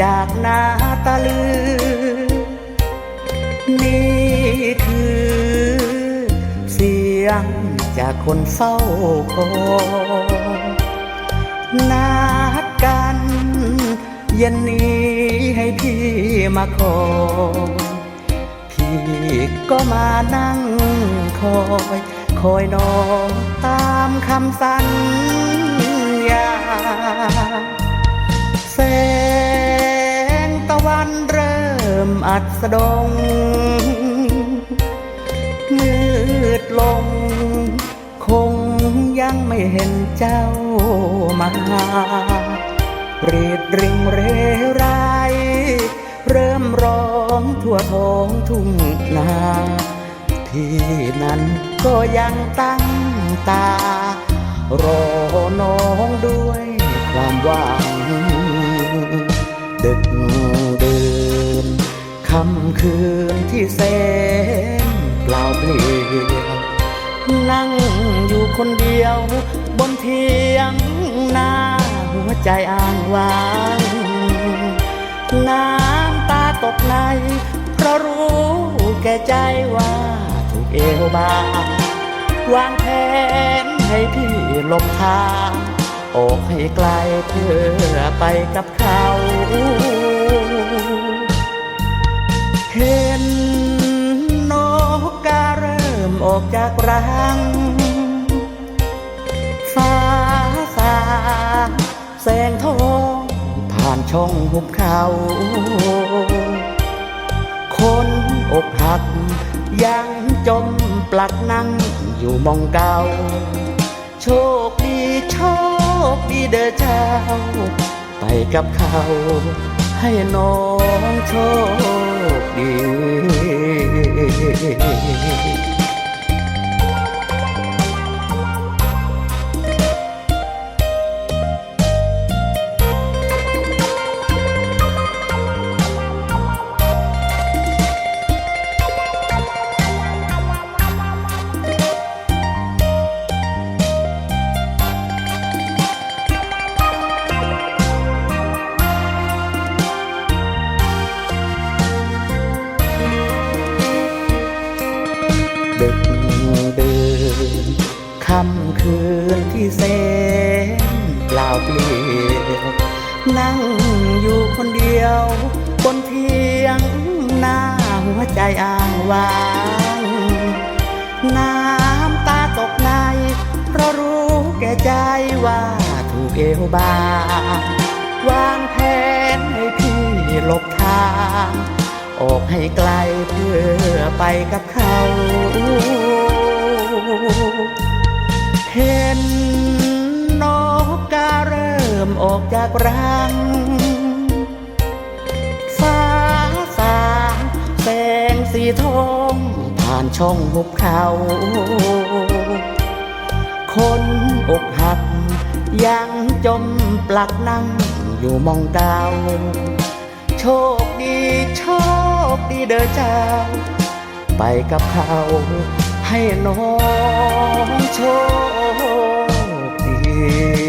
จากนาตาลือ นี่คือ เสียงจากคนเฝ้าคอนัดกัน เย็นนี้ให้พี่มาคอพี่ก็มานั่งคอย คอยน้องตามคำสัญญา มอัดสดง มืดลง คงยังไม่เห็นเจ้ามาเรีดริงเรไรเริ่มร้องทั่วท้องทุ่งนา ที่นั้นก็ยังตั้งตา รอน้องด้วยความหวังดึกำคืนที่แสนเปล่าเปลี่ยวนั่งอยู่คนเดียว บนเทียงนาหัวใจอ้างว้างน้ำตาตกใน เพราะรู้แก่ใจว่าถูกเอวบางวางแผนให้พี่หลบทางออกให้ไกลเพื่อไปกับเขา ออกจากรังฟ้าสาแสงทองผ่านช่องหุบเขา คนอกหัก ยังจมปลักนั่งอยู่มองเก่า โชคดีโชคดีเด้อเจ้า ไปกับเขา ให้น้องโชคดี ค่ำคืนที่แสนเปล่าเปลี่ยวนั่งอยู่คนเดียว บนเทียงหน้าหัวใจอ้างว้างน้ำตาตกใน เพราะรู้แก่ใจว่าถูกเอวบางวางแผนให้พี่หลบทางออกให้ไกลเพื่อไปกับเขา เห็นนกกาเริ่มออกจากรังฟ้าสางแสงสีทองผ่านช่องหุบเขา คนอกหัก ยังจมปลักนั่งอยู่มองเก่าโชคดีโชคดีเด้อเจ้า ไปกับเขา ให้น้องโชคดี